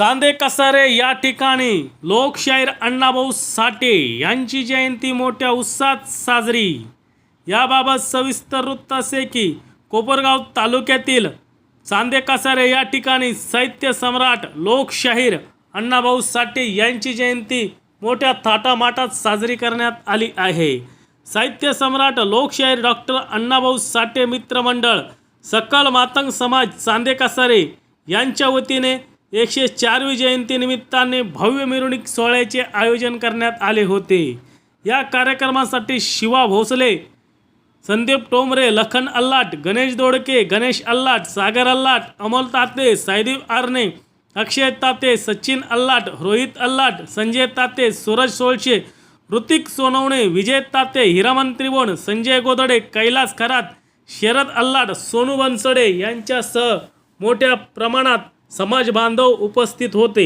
चांदे कसारे या ठिकाणी लोकशाहीर अण्णाभाऊ साठे यांची जयंती मोठ्या उत्साहात साजरी. याबाबत सविस्तर वृत्त असे की कोपरगाव तालुक्यातील चांदे कसारे या ठिकाणी साहित्य सम्राट लोकशाहीर अण्णाभाऊ साठे यांची जयंती मोठ्या थाटामाटात साजरी करण्यात आली आहे. साहित्य सम्राट लोकशाहीर डॉक्टर अण्णाभाऊ साठे मित्रमंडळ सकल मातंग समाज चांदे कसारे यांच्या वतीने एकशे चारवी जयंतीनिमित्ताने भव्य मिरवणूक सोहळ्याचे आयोजन करण्यात आले होते. या कार्यक्रमासाठी शिवा भोसले संदीप टोमरे लखन अल्लाट गणेश दोडके गणेश अल्लाट सागर अल्लाट अमोल ताते सायदीप आरणे अक्षय ताते सचिन अल्लाट रोहित अल्लाट संजय ताते सूरज सोळशे ऋतिक सोनवणे विजय ताते हिरामन त्रिवण संजय गोदडे कैलास खरात शरद अल्लाट सोनू बनसडे यांच्यासह मोठ्या प्रमाणात समाज बांधव उपस्थित होते.